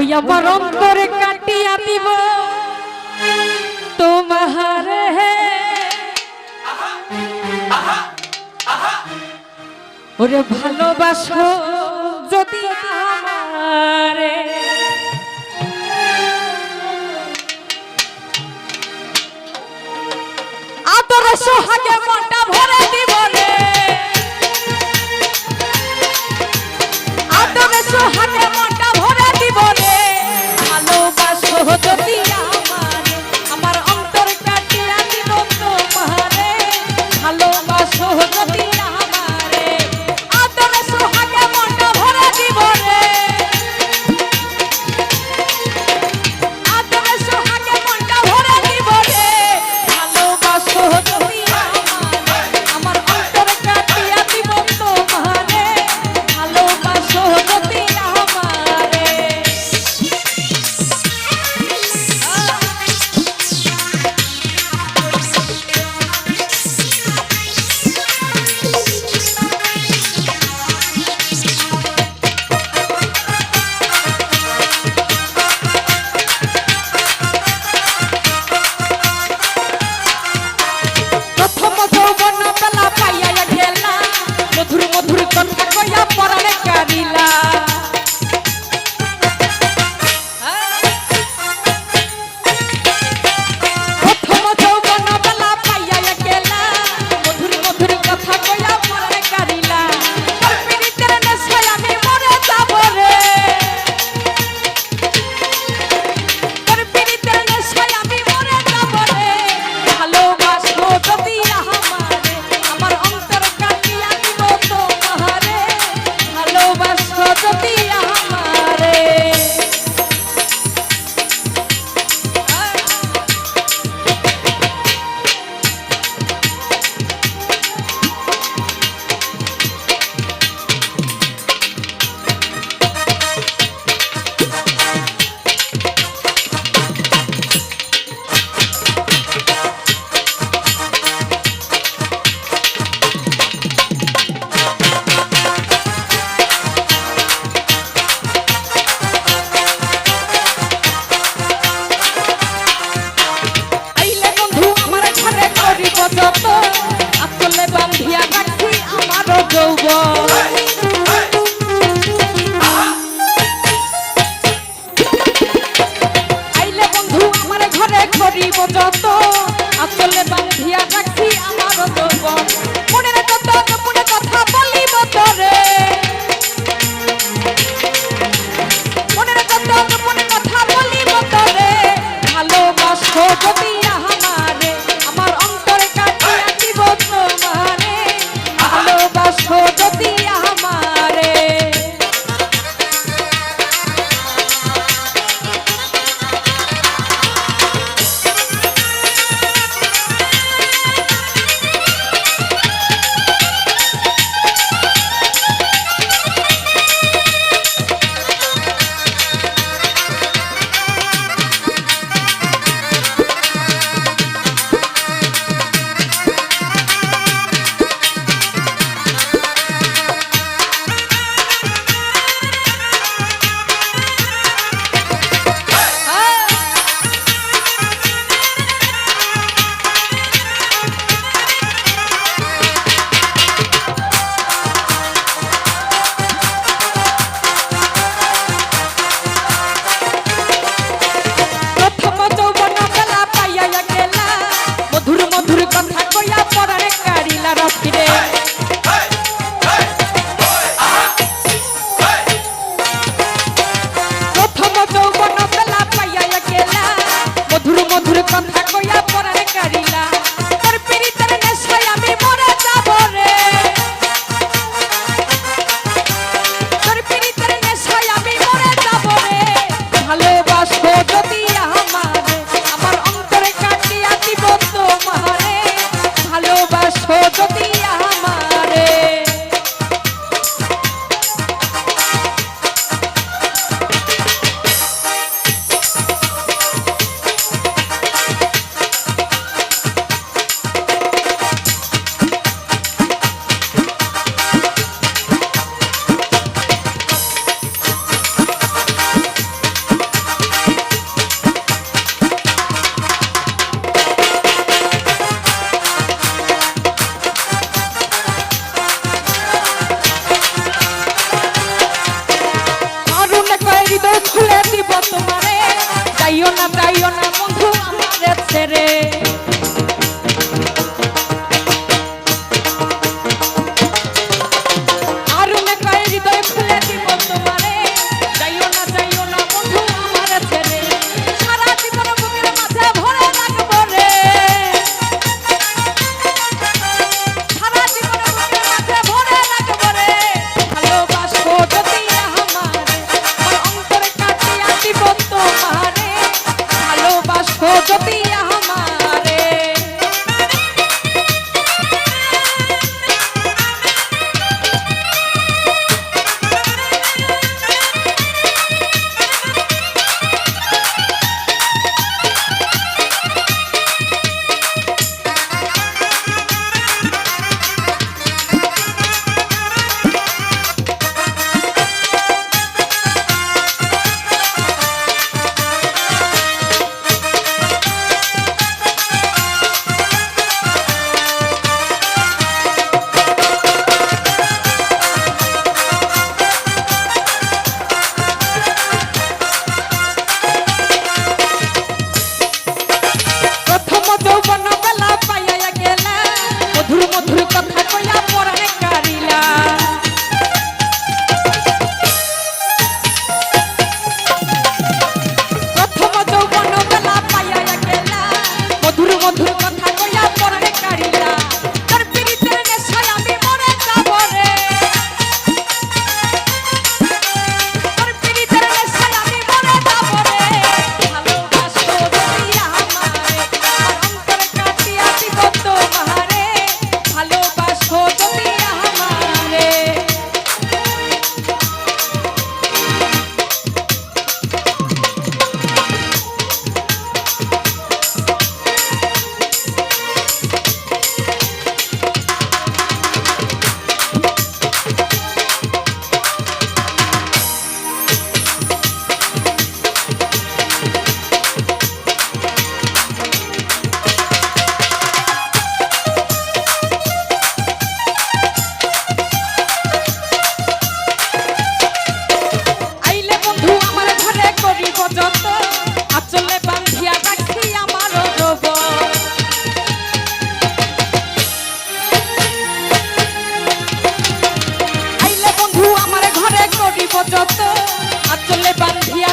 ওই আমার অন্তরে কাটিয়া দিব। তোমার ওরে ভালোবাসো যদি আমারে। আদর সোহাগে মনটা ভরে দিব রে। আদরে সোহাগে মনটা It's a. মতো আচলে বান্ধিয়া